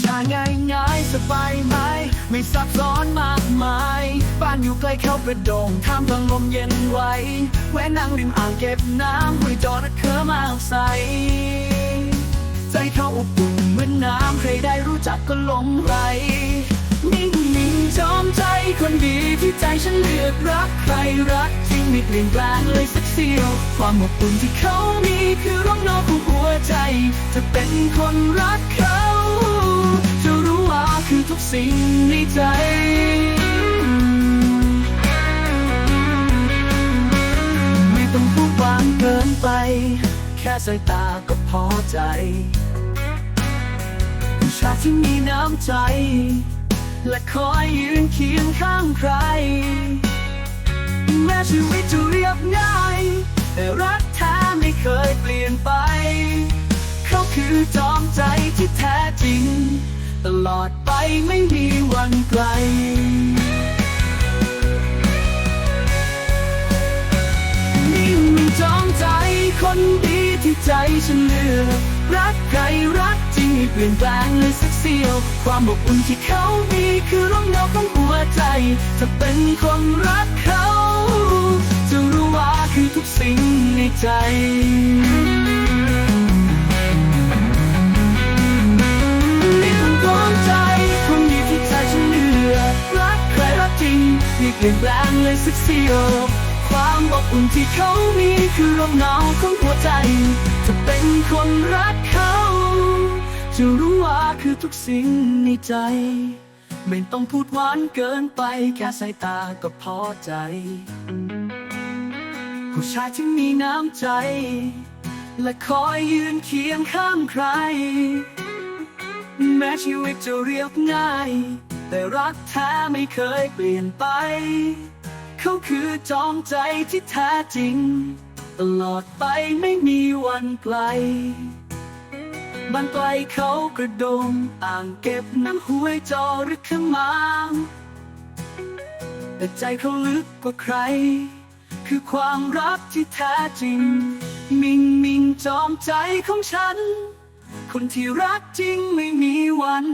ใช้ง่ายง่ายสบายไหม ไม่ซับซ้อนมากมายบ้านอยู่ใกล้เข้ากระโดงท่ามกลางลมเย็นไว้ แวะนั่งริมอ่างเก็บน้ำห้วยจอระเคอมาใส ใจเขาอบอุ่นเหมือนน้ำใครได้รู้จักก็หลงไหลนิ่งนิ่งจอมใจคนดีที่ใจฉันเลือกรักใครรักจริงไม่เปลี่ยนแปลงเลยสักเสี้ยว ความอบอุ่นที่เขามีคือร่องนอกของหัวใจ จะเป็นคนรักเขา สิ่งในใจไม่ต้องพูดหวานเกินไป แค่สายตาก็พอใจผู้ชายที่มีน้ำใจ และคอยยืนเคียงข้างใคร แม้ชีวิตจะเรียบง่ายแต่รักแท้ไม่เคยเปลี่ยนไป เขาคือจอมใจที่แท้จริง ตลอด ไม่มีวันไกลนิ่งจองใจคนดีที่ใจฉันเลือก รักใครรักจริงไม่เปลี่ยนแปลงเลยสักเสี้ยว ความอบอุ่นที่เขามีคือร่มเงาของหัวใจ จะเป็นคนรักเขา จะรู้ว่าคือทุกสิ่งในใจ ม่เปลี่ยนแปลงเลยสักเสี้ยวความอบอุ่นที่เขามีคือลมหนาวของหัวใจ จะเป็นคนรักเขา จะรู้ว่าคือทุกสิ่งในใจ ไม่ต้องพูดหวานเกินไป แค่สายตาก็พอใจ ผู้ชายที่มีน้ำใจ และคอยยืนเคียงข้างใคร แม้ชีวิตจะเรียบง่าย แต่รักแท้ไม่เคยเปลี่ยนไป เขาคือจอมใจที่แท้จริง ตลอดไปไม่มีวันไกลบ้านไกลเขากระดงอ่างเก็บน้ำห้วยจอหรือขมางแต่ใจเขาลึกกว่าใคร คือความรักที่แท้จริง มิงมิงจอมใจของฉัน คนที่รักจริงไม่มีวัน